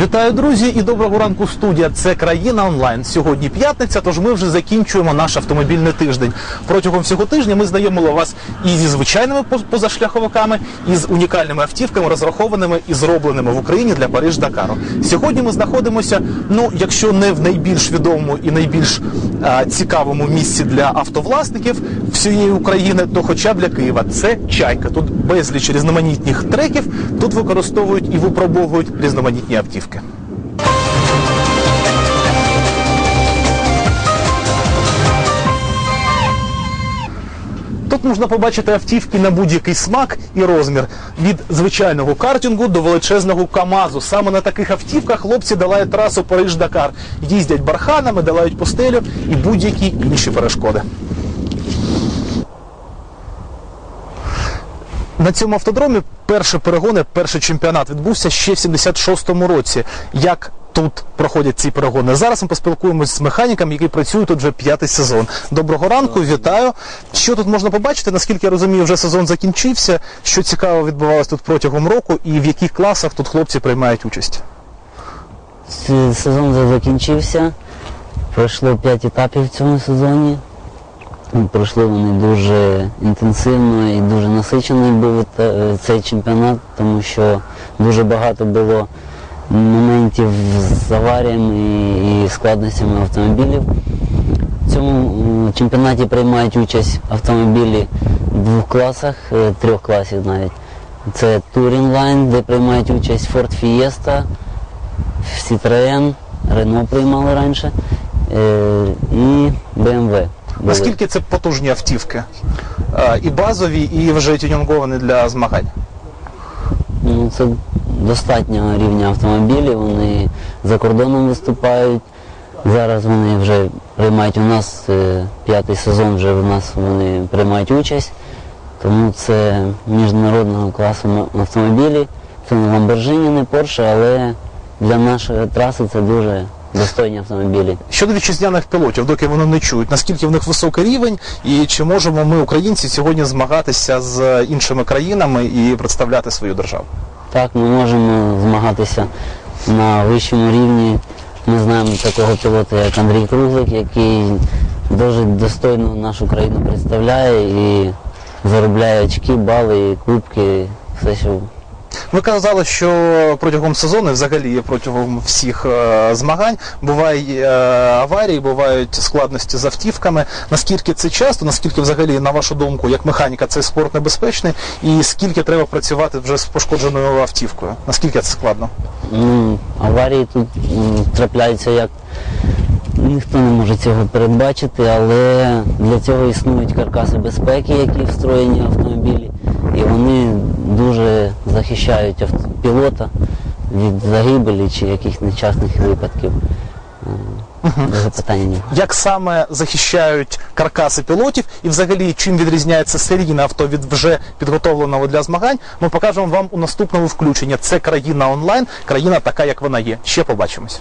Вітаю, друзі, і доброго ранку, студія. Це країна онлайн. Сьогодні п'ятниця, тож ми вже закінчуємо наш автомобільний тиждень. Протягом всього тижня ми знайомили вас і зі звичайними поз- позашляховиками, і з унікальними автівками, розрахованими і зробленими в Україні для Париж Дакару. Сьогодні ми знаходимося, ну якщо не в найбільш відомому і найбільш а, цікавому місці для автовласників всієї України, то хоча б для Києва. Це чайка. Тут безліч різноманітних треків. Тут використовують і випробовують різноманітні автівки. Тут можна побачити автівки на будь-який смак і розмір від звичайного картингу до величезного КАМАЗу. Саме на таких автівках хлопці долають трасу Париж-Дакар, їздять барханами, долають пустелю і будь-які інші перешкоди. На цьому автодромі перші перегони, перший чемпіонат відбувся ще в 76-му році. Як тут проходять ці перегони? Зараз ми поспілкуємось з механіком, який працює тут вже п'ятий сезон. Доброго ранку, вітаю. Що тут можна побачити? Наскільки я розумію, вже сезон закінчився. Що цікаво відбувалось тут протягом року, і в яких класах тут хлопці приймають участь? Сезон вже закінчився. Пройшло 5 етапів в цьому сезоні. Пройшли вони дуже інтенсивно і дуже насичений був е, цей чемпіонат, тому що дуже багато було моментів з аваріями і складностями автомобілів. В цьому чемпіонаті приймають участь автомобілі в двох класах, е, трьох класів навіть. Це Touring Line, де приймають участь Ford Fiesta, Citroën, Renault приймали раніше е, і BMW. Наскільки це потужні автівки? Е, І базові, і вже тюнінговані для змагань. Ну, це достатнього рівня автомобілів, вони за кордоном виступають. Зараз вони вже приймають у нас е, п'ятий сезон, вже в нас вони приймають участь. Тому це міжнародного класу автомобілі. Це не Lamborghini, не Porsche, але для нашої траси це дуже достойні автомобілі. Щодо вітчизняних пілотів, доки вони не чують, наскільки в них високий рівень, і чи можемо ми, українці, сьогодні змагатися з іншими країнами і представляти свою державу? Так, ми можемо змагатися на вищому рівні. Ми знаємо такого пілота, як Андрій Круглик, який дуже достойно нашу країну представляє і заробляє очки, бали, кубки, все, що Ви казали, що протягом сезону, взагалі протягом всіх е, змагань, бувають е, аварії, бувають складності з автівками. Наскільки це часто, наскільки взагалі, на вашу думку, як механіка, цей спорт небезпечний, і скільки треба працювати вже з пошкодженою автівкою? Наскільки це складно? ну, аварії тут м, трапляються як ніхто не може цього передбачити, але для цього існують каркаси безпеки, які встроєні в дуже захищають пілота від загибелі чи якихось нещасних випадків. Запитання ні. Як саме захищають каркаси пілотів, і взагалі чим відрізняється серійне авто від вже підготовленого для змагань, ми покажемо вам у наступному включенні. Це країна онлайн, країна така, як вона є. Ще побачимось.